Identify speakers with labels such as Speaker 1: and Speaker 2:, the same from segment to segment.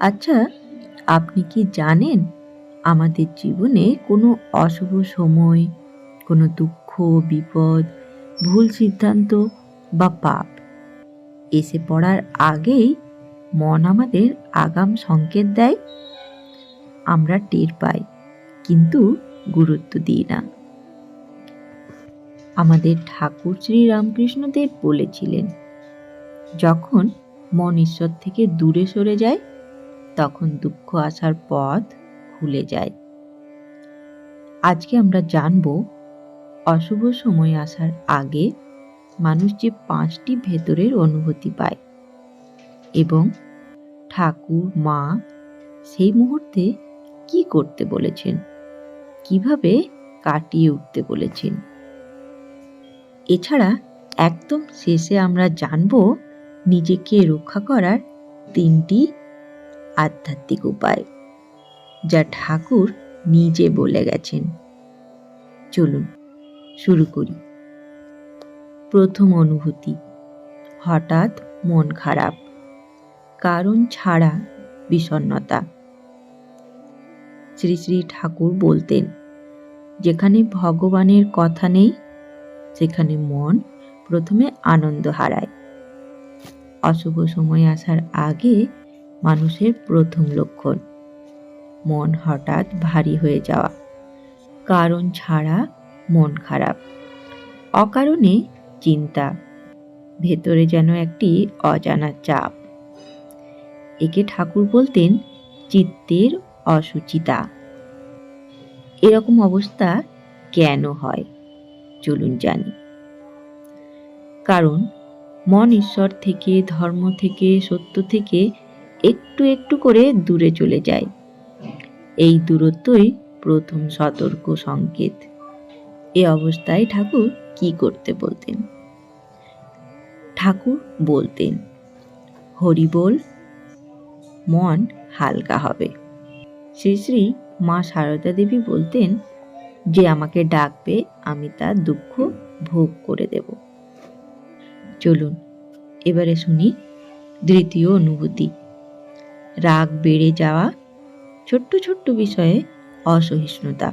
Speaker 1: আচ্ছা আপনি কি জানেন আমাদের জীবনে কোনো অশুভ সময়, কোনো দুঃখ, বিপদ, ভুল সিদ্ধান্ত বা পাপ? এসে পড়ার আগেই মন আমাদের আগাম সংকেত দেয়। আমরা টের পাই, কিন্তু গুরুত্ব দিই না। আমাদের ঠাকুর শ্রী রামকৃষ্ণদেব বলেছিলেন, যখন মন ঈশ্বর থেকে দূরে সরে যায় তখন দুঃখ আসার পথ খুলে যায়। আজকে আমরা জানব, অশুভ সময় আসার আগে মানুষ যে পাঁচটি ভেতরের অনুভূতি পায় এবং ঠাকুর, মা সেই মুহূর্তে কি করতে বলেছেন, কীভাবে কাটিয়ে উঠতে বলেছেন। এছাড়া একদম শেষে আমরা জানব, নিজেকে রক্ষা করার তিনটি আধ্যাত্মিক উপায়, যা ঠাকুর নিজে বলে গেছেন। চলুন, শুরু করি। প্রথম অনুভূতি, হঠাৎ মন খারাপ, কারণ ছাড়া বিষণ্ণতা। শ্রী শ্রী ঠাকুর বলতেন, যেখানে ভগবানের কথা নেই, সেখানে মন প্রথমে আনন্দ হারায়। অশুভ সময় আসার আগে মানুষের প্রথম লক্ষণ। মন হঠাৎ ভারী হয়ে যাওয়া। কারণ ছাড়া মন খারাপ। অকারণে চিন্তা। ভেতরে যেন একটি অজানা চাপ। একে ঠাকুর বলতেন চিত্তের অসুচিতা। এরকম অবস্থা কেন হয়? চলুন জানি। কারণ মন ঈশ্বর থেকে, ধর্ম থেকে, সত্য থেকে একটু একটু করে দূরে চলে যায়। এই দূরত্বই প্রথম সতর্ক সংকেত। এ অবস্থায় ঠাকুর কি করতে বলতেন? ঠাকুর বলতেন, হরি বল, মন হালকা হবে। শ্রী শ্রী মা সারদা দেবী বলতেন, যে আমাকে ডাকবে, আমি তার দুঃখ ভোগ করে দেব। চলুন, এবারে শুনি দ্বিতীয় অনুভূতি। রাগ বেড়ে যাওয়া ছোট্ট ছোট্ট বিষয়ে অসহিষ্ণুতা।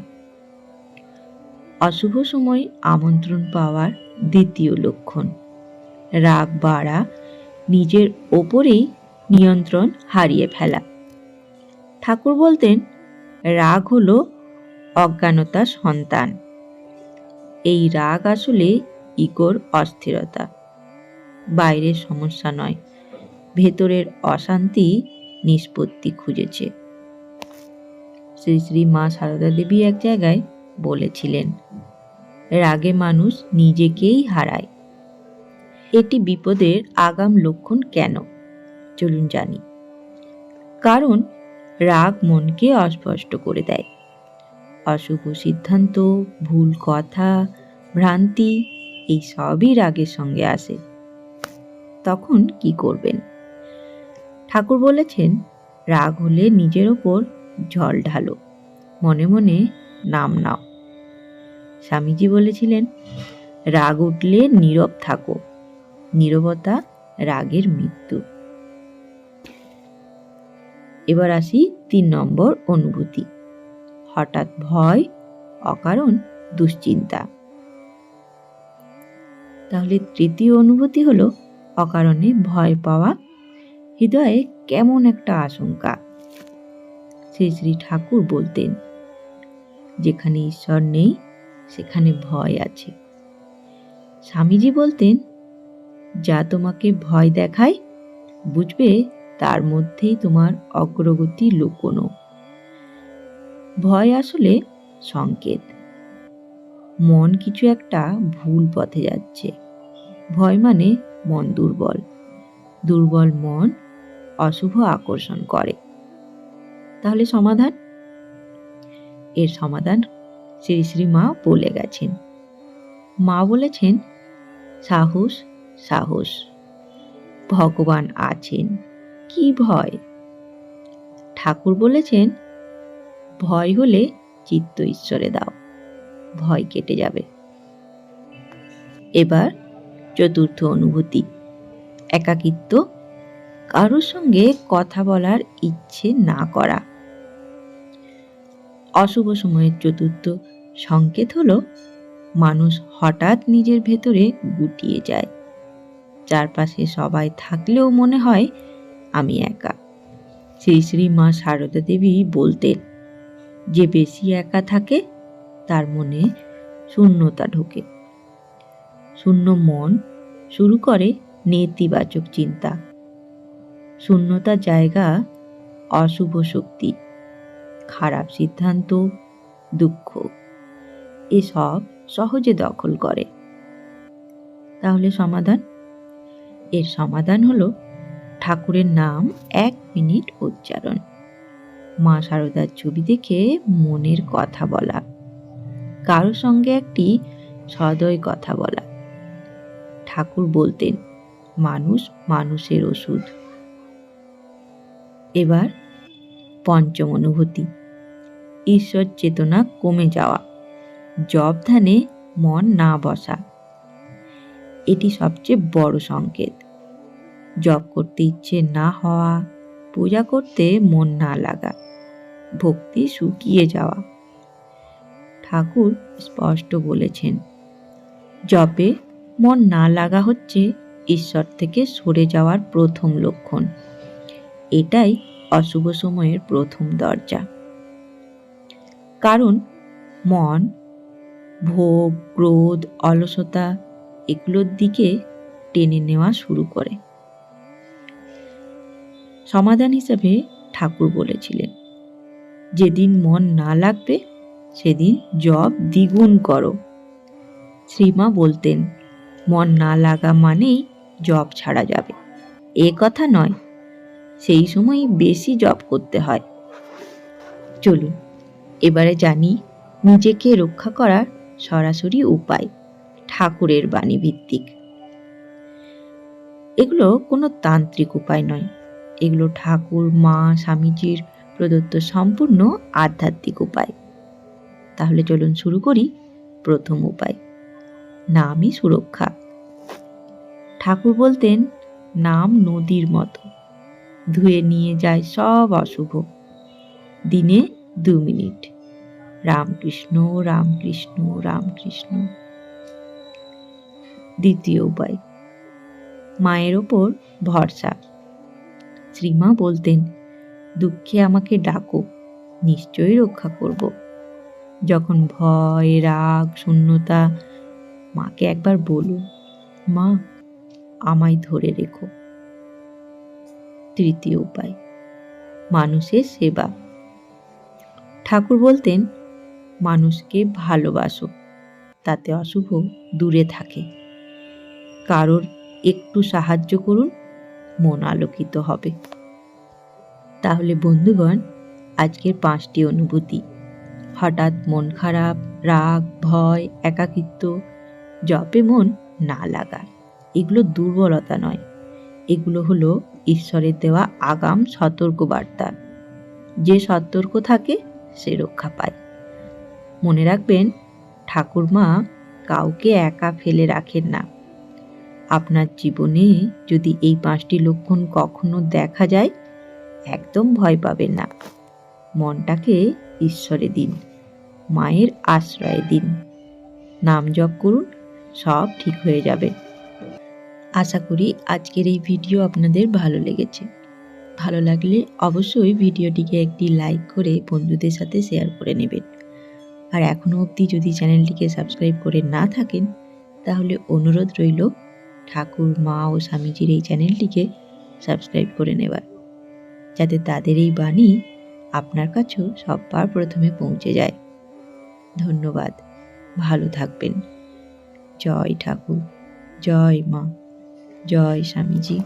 Speaker 1: অশুভ সময় আমন্ত্রণ পাওয়ার দ্বিতীয় লক্ষণ। রাগ বাড়া নিজের ওপরেই নিয়ন্ত্রণ হারিয়ে ফেলা। ঠাকুর বলতেন, রাগ হলো অজ্ঞানতা সন্তান। এই রাগ আসলে ইগোর অস্থিরতা। বাইরের সমস্যা নয়, ভেতরের অশান্তি নিষ্পত্তি খুঁজেছে। শ্রী শ্রী মা সারদা দেবী এক জায়গায় বলেছিলেন, রাগে মানুষ নিজেকেই হারায়। এটি বিপদের আগাম লক্ষণ কেন? চলুন জানি। কারণ রাগ মনকে অস্পষ্ট করে দেয়। অশুভ সিদ্ধান্ত, ভুল কথা, ভ্রান্তি, এই সবই রাগের সঙ্গে আসে। তখন কি করবেন? ঠাকুর বলেছেন, রাগ হলে নিজের ওপর জল ঢালো। মনে মনে নাম নাও। স্বামীজি বলেছিলেন, রাগ উঠলে নীরব থাকো। নীরবতা রাগের মৃত্যু। এবার আসি তিন নম্বর অনুভূতি। হঠাৎ ভয়, অকারণ, দুশ্চিন্তা। তাহলে তৃতীয় অনুভূতি হলো, অকারণে ভয় পাওয়া হৃদয়ে কেমন একটা আশঙ্কা। শ্রী শ্রী ঠাকুর বলতেন, যেখানে ঈশ্বর নেই, সেখানে ভয় আছে। স্বামীজি বলতেন, যা তোমাকে ভয় দেখায়, বুঝবে তার মধ্যেই তোমার অগ্রগতি লুকোনো। ভয় আসলে সংকেত। মন কিছু একটা ভুল পথে যাচ্ছে। ভয় মানে মন দুর্বল। দুর্বল মন অশুভ আকর্ষণ করে। তাহলে সমাধান? এর সমাধান শ্রী শ্রী মা বলে গেছেন। মা বলেছেন, সাহস সাহস। ভগবান আছেন, কি ভয়? ঠাকুর বলেছেন, ভয় হলে চিত্ত ঈশ্বরে দাও, ভয় কেটে যাবে। এবার চতুর্থ অনুভূতি, একাকিত্ব কারোর সঙ্গে কথা বলার ইচ্ছে না করা। অশুভ সময়ের চতুর্থ সংকেত হলো, মানুষ হঠাৎ নিজের ভেতরে গুটিয়ে যায়। চারপাশে সবাই থাকলেও মনে হয়, আমি একা। শ্রী শ্রী মা সারদা দেবী বলতেন, যে বেশি একা থাকে, তার মনে শূন্যতা ঢোকে। শূন্য মন শুরু করে নেতিবাচক চিন্তা। শূন্যতা জায়গা, অশুভ শক্তি, খারাপ সিদ্ধান্ত, দুঃখ, এসব সহজে দখল করে। তাহলে সমাধান? এর সমাধান হলো ঠাকুরের নাম এক মিনিট উচ্চারণ। মা সারদার ছবি দেখে মনের কথা বলা। কারও সঙ্গে একটি সদয় কথা বলা। ঠাকুর বলতেন, মানুষ মানুষের ওষুধ। এবার পঞ্চম অনুভূতি। ঈশ্বর চেতনা কমে যাওয়া। জব ধ্যানে মন না বসা। এটি সবচেয়ে বড় সংকেত। জব করতে ইচ্ছে না হওয়া, পূজা করতে মন না লাগা, ভক্তি শুকিয়ে যাওয়া। ঠাকুর স্পষ্ট বলেছেন, জপে মন না লাগা হচ্ছে ঈশ্বর থেকে সরে যাওয়ার প্রথম লক্ষণ। এটাই অশুভ সময়ের প্রথম দরজা। কারণ মন, ভোগ, ক্রোধ, অলসতা এগুলোর দিকে টেনে নেওয়া শুরু করে। সমাধান হিসাবে ঠাকুর বলেছিলেন, যেদিন মন না লাগবে, সেদিন জব দ্বিগুণ করো। শ্রীমা বলতেন, মন না লাগা মানেই জব ছাড়া যাবে। এ কথা নয় সেই সময় বেশি জব করতে হয়। চলুন, এবারে জানি নিজেকে রক্ষা করার সরাসরি উপায় ঠাকুরের বাণী ভিত্তিক এগুলো কোনো তান্ত্রিক উপায় নয়। এগুলো ঠাকুর, মা, স্বামীজির প্রদত্ত সম্পূর্ণ আধ্যাত্মিক উপায়। তাহলে চলুন শুরু করি প্রথম উপায়, নামই সুরক্ষা। ঠাকুর বলতেন, নাম নদীর মতো। ধুয়ে নিয়ে যায় সব অশুভ। দিনে দু মিনিট। রামকৃষ্ণ রামকৃষ্ণ রামকৃষ্ণ। দ্বিতীয় উপায়। মায়ের ওপর ভরসা। শ্রীমা বলতেন, দুঃখে আমাকে ডাকো, নিশ্চয়ই রক্ষা করব। যখন ভয়, রাগ, শূন্যতা মাকে একবার বলুন, মা, আমায় ধরে রেখো। তৃতীয় উপায়। মানুষের সেবা। ঠাকুর বলতেন, মানুষকে ভালোবাসো, তাতে অশুভ দূরে থাকে। কারোর একটু সাহায্য করুন, মন আলোকিত হবে। তাহলে বন্ধুগণ, আজকের পাঁচটি অনুভূতি। হঠাৎ মন খারাপ, রাগ, ভয়, একাকিত্ব, জপে মন না লাগা, এগুলো দুর্বলতা নয়। এগুলো হলো ঈশ্বরের দেওয়া আগাম সতর্ক বার্তা যে সতর্ক থাকে, সে রক্ষা পায়। মনে রাখবেন, ঠাকুরমা কাউকে একা ফেলে রাখেন না। আপনার জীবনে যদি এই পাঁচটি লক্ষণ কখনো দেখা যায়, একদম ভয় পাবেন না। মনটাকে ঈশ্বরে দিন, মায়ের আশ্রয় দিন। নাম জপ করুন, সব ঠিক হয়ে যাবে। আশা করি আজকের এই ভিডিও আপনাদের ভালো লেগেছে। ভালো লাগলে অবশ্যই ভিডিওটিকে একটি লাইক করে বন্ধুদের সাথে শেয়ার করে নেবেন। আর এখনও অবধি যদি চ্যানেলটিকে সাবস্ক্রাইব করে না থাকেন, তাহলে অনুরোধ রইল ঠাকুর, মা ও স্বামীজির এই চ্যানেলটিকে সাবস্ক্রাইব করে নেবার। যাতে তাদের এই বাণী আপনার কাছেও সববার প্রথমে পৌঁছে যায়। ধন্যবাদ। ভালো থাকবেন। জয় ঠাকুর। জয় মা। জয় স্বামীজি।